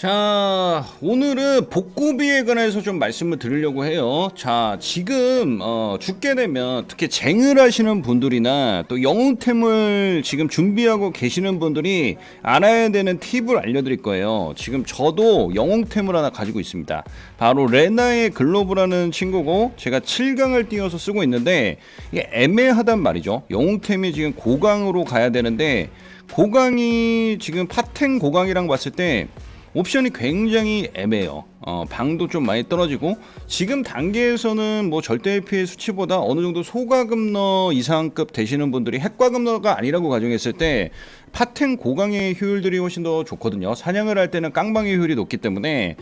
자, 오늘은 복구비에 관해서 좀 말씀을 드리려고 해요. 자, 지금 어, 죽게 되면 특히 쟁을 하시는 분들이나 또 영웅템을 지금 준비하고 계시는 분들이 알아야 되는 팁을 알려드릴 거예요. 지금 저도 영웅템을 하나 가지고 있습니다. 바로 레나의 글로브라는 친구고 제가 7강을 띄워서 쓰고 있는데 이게 애매하단 말이죠. 영웅템이 지금 고강으로 가야 되는데 고강이 지금 파텐 고강이랑 봤을 때 옵션이 굉장히 애매해요. 어, 방도 좀 많이 떨어지고 지금 단계에서는 뭐 절대 피해 수치보다 어느 정도 소가금너 이상급 되시는 분들이 핵과금너가 아니라고 가정했을 때 파텐 고강의 효율들이 훨씬 더 좋거든요. 사냥을 할 때는 깡방의 효율이 높기 때문에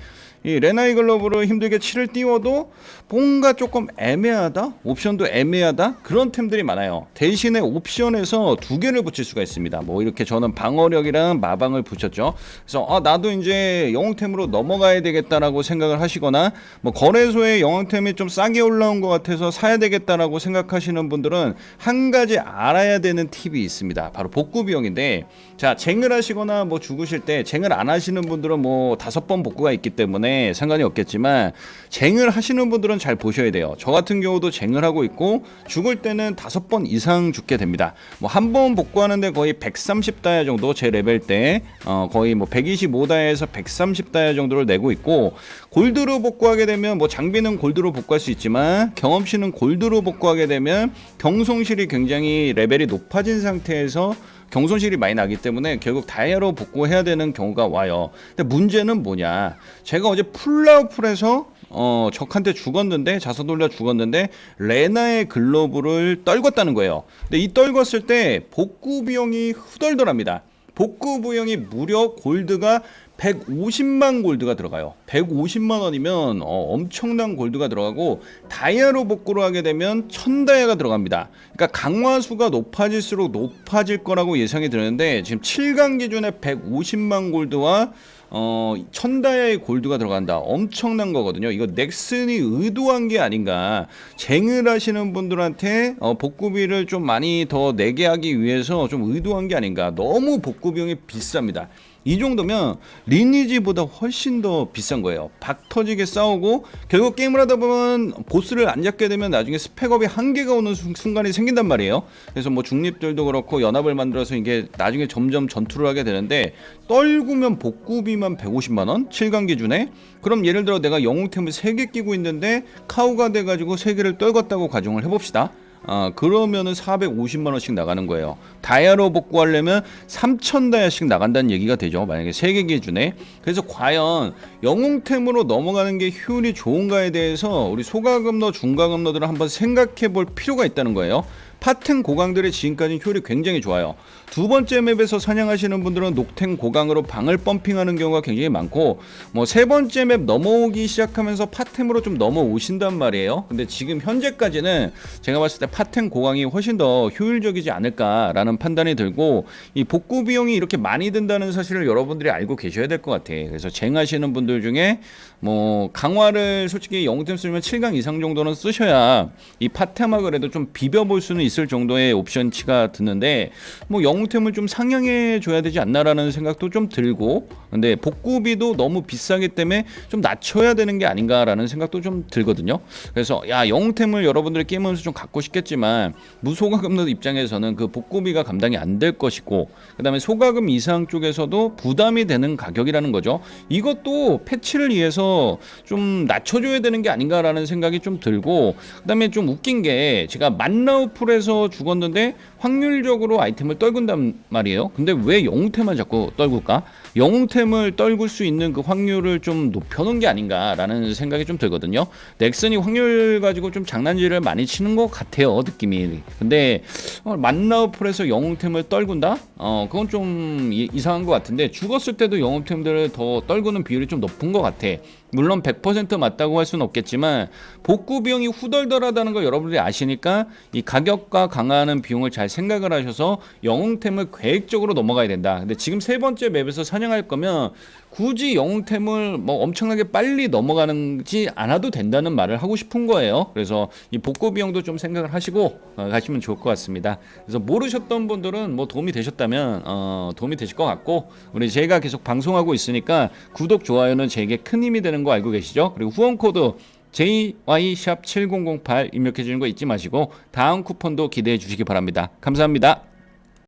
이 레나이 글러브를 힘들게 치를 띄워도 뭔가 조금 애매하다? 옵션도 애매하다? 그런 템들이 많아요. 대신에 옵션에서 두 개를 붙일 수가 있습니다. 뭐 이렇게 저는 방어력이랑 마방을 붙였죠. 그래서 아 나도 이제 영웅템으로 넘어가야 되겠다라고 생각을 하시거나 뭐 거래소에 영웅템이 좀 싸게 올라온 것 같아서 사야 되겠다라고 생각하시는 분들은 한 가지 알아야 되는 팁이 있습니다 바로 복구 비용인데 자 쟁을 하시거나 뭐 죽으실 때 쟁을 안 하시는 분들은 뭐 다섯 번 복구가 있기 때문에 상관이 없겠지만 쟁을 하시는 분들은 잘 보셔야 돼요. 저 같은 경우도 쟁을 하고 있고 죽을 때는 다섯 번 이상 죽게 됩니다. 뭐 한 번 복구하는데 거의 130 다이아 정도 제 레벨 때 어, 거의 뭐 125 다이아에서 130 다이아 정도를 내고 있고 골드로 복구하게 되면 뭐 장비는 골드로 복구할 수 있지만 경험치는 골드로 복구하게 되면 경송실이 굉장히 레벨이 높아진 상태에서 경손실이 많이 나기 때문에 결국 다이아로 복구해야 되는 경우가 와요. 근데 문제는 뭐냐? 제가 어제 풀라우풀에서 어, 적한테 죽었는데 자서 돌려 죽었는데 레나의 글러브를 떨궜다는 거예요. 근데 이 떨궜을 때 복구 비용이 후덜덜합니다. 복구 비용이 무려 골드가 150만 골드가 들어가요. 150만 원이면 어, 엄청난 골드가 들어가고 다이아로 복구를 하게 되면 1000다이아가 들어갑니다. 그러니까 강화수가 높아질수록 높아질 거라고 예상이 드는데 지금 7강 기준에 150만 골드와 어, 1000다이아의 골드가 들어간다. 엄청난 거거든요. 이거 넥슨이 의도한 게 아닌가. 쟁을 하시는 분들한테 어, 복구비를 좀 많이 더 내게 하기 위해서 좀 의도한 게 아닌가. 너무 복구 비용이 비쌉니다. 이 정도면 리니지보다 훨씬 더 비싼 거예요. 박 터지게 싸우고 결국 게임을 하다 보면 보스를 안 잡게 되면 나중에 스펙업이 한계가 오는 순- 순간이 생긴단 말이에요. 그래서 뭐 중립들도 그렇고 연합을 만들어서 이게 나중에 점점 전투를 하게 되는데 떨구면 복구비만 150만 원 7강 기준에 그럼 예를 들어 내가 영웅템을 3개 끼고 있는데 카우가 돼 가지고 3개를 떨궜다고 가정을 해 봅시다. 아, 그러면은 450만 원씩 나가는 거예요. 다이아로 복구하려면 3천 다이아씩 나간다는 얘기가 되죠. 만약에 세계 기준에. 그래서 과연 영웅템으로 넘어가는 게 효율이 좋은가에 대해서 우리 소가금너, 중가금너들은 한번 생각해 볼 필요가 있다는 거예요. 파텐 고강들의 지금까지 효율이 굉장히 좋아요. 두 번째 맵에서 사냥하시는 분들은 녹텐 고강으로 방을 펌핑하는 경우가 굉장히 많고 뭐 세 번째 맵 넘어오기 시작하면서 파템으로 좀 넘어오신단 말이에요. 근데 지금 현재까지는 제가 봤을 때 파텐 고강이 훨씬 더 효율적이지 않을까라는 판단이 들고 이 복구 비용이 이렇게 많이 든다는 사실을 여러분들이 알고 계셔야 될 것 같아. 그래서 쟁하시는 분들 중에 뭐 강화를 솔직히 영웅템 쓰면 7강 이상 정도는 쓰셔야 이 파템화 그래도 좀 비벼볼 수는 있을 정도의 옵션치가 드는데 뭐 영웅템을 좀 상향해 줘야 되지 않나라는 생각도 좀 들고 근데 복구비도 너무 비싸기 때문에 좀 낮춰야 되는 게 아닌가라는 생각도 좀 들거든요. 그래서 야 영웅템을 여러분들이 게임하면서 좀 갖고 싶겠지만 무소가금너 입장에서는 그 복구비가 감당이 안 될 것이고 그다음에 소가금 이상 쪽에서도 부담이 되는 가격이라는 거죠. 이것도 패치를 위해서 좀 낮춰줘야 되는 게 아닌가라는 생각이 좀 들고 그다음에 좀 웃긴 게 제가 만나우풀에 서 죽었는데 확률적으로 아이템을 떨군단 말이에요. 근데 왜 영웅템만 자꾸 떨굴까? 영웅템을 떨굴 수 있는 그 확률을 좀 높여놓은 게 아닌가라는 생각이 좀 들거든요. 넥슨이 확률 가지고 좀 장난질을 많이 치는 것 같아요, 느낌이. 근데 어, 만나우풀에서 영웅템을 떨군다? 어, 그건 좀 이, 이상한 것 같은데 죽었을 때도 영웅템들을 더 떨구는 비율이 좀 높은 것 같아. 물론 100% 맞다고 할 수는 없겠지만 복구 비용이 후덜덜하다는 걸 여러분들이 아시니까 이 가격과 강화하는 비용을 잘잘 생각을 하셔서 영웅템을 계획적으로 넘어가야 된다. 근데 지금 세 번째 맵에서 사냥할 거면 굳이 영웅템을 뭐 엄청나게 빨리 넘어가는지 않아도 된다는 말을 하고 싶은 거예요. 그래서 이 복구 비용도 좀 생각을 하시고 어, 가시면 좋을 것 같습니다. 그래서 모르셨던 분들은 뭐 도움이 되셨다면 어, 도움이 되실 것 같고 우리 제가 계속 방송하고 있으니까 구독 좋아요는 제게 큰 힘이 되는 거 알고 계시죠? 그리고 후원 코드 JY샵 7008 입력해 주는 거 잊지 마시고 다음 쿠폰도 기대해 주시기 바랍니다. 감사합니다.